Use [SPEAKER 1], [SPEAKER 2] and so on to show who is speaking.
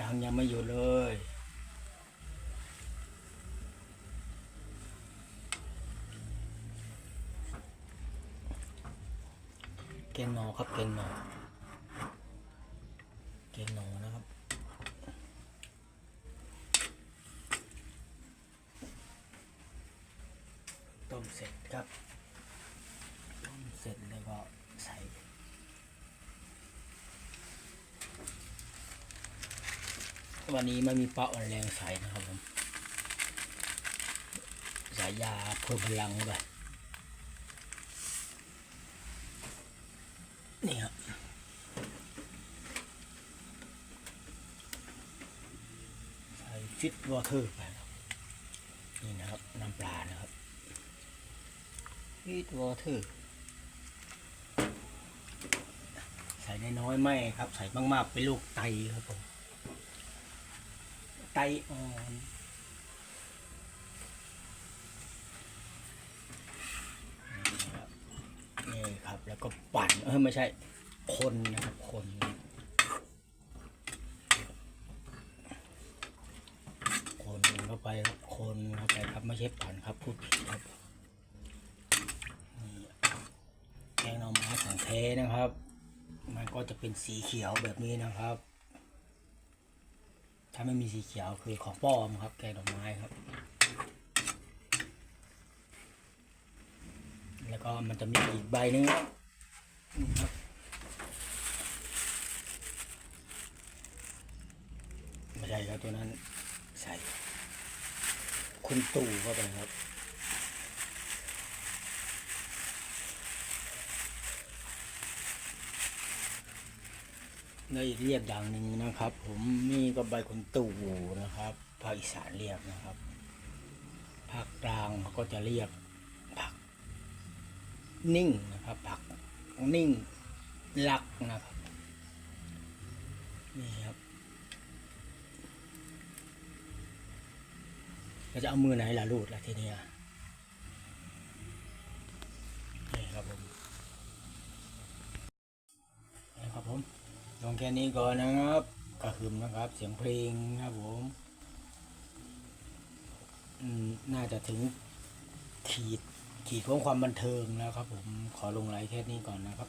[SPEAKER 1] ดังยังไม่อยู่เลย เกนนอครับเกนนอเกนนอนะครับ ต้มเสร็จครับ ต้มเสร็จแล้วก็ใส่ วันนี้ไม่มีปลาอ่อนแรงใสนะครับผมสายยาเพิ่มพลังไปนี่ครับใส่ฟิตวอเตอร์ไปครับนี่นะครับน้ำปลานะครับฟิตวอเตอร์ใส่น้อยๆไม่ครับ ใส่มากๆเป็นลูกไตครับผม ไตอ่อน นี่ครับแล้วก็ปั่นเออไม่ใช่ คนนะครับ คนคนเข้าไปครับคนเข้าไปครับไม่ใช่ปั่นครับพูดผิดครับแกงหน่อไม้ของแท้นะครับ มันก็จะเป็นสีเขียวแบบนี้นะครับ ถ้าไม่มีสีเขียวคือของปลอมครับ แกงดอกไม้ครับ แล้วก็มันจะมีอีกใบหนึงครับนี่ครับไม่ใช่ครับตัวนั้นใส่คุณตู่เข้าไปครับ ในเรียกอย่างหนึ่งนะครับ ผมนี่ก็ใบคุณตู่นะครับภาคอีสานเรียกนะครับภาคกลางก็จะเรียกผัก นิ่งนะครับผักนิ่งหลักนะครับนี่ครับเราจะเอามือไหนล่ะรูดล่ะทีนี้ งแค่นี้ก่อนนะครับกระหึ่มนะครับ เสียงเพลงครับผมน่าจะถึงขีดขีดของความบันเทิงแล้วครับผมขอลงไลน์แค่นี้ก่อนนะครับ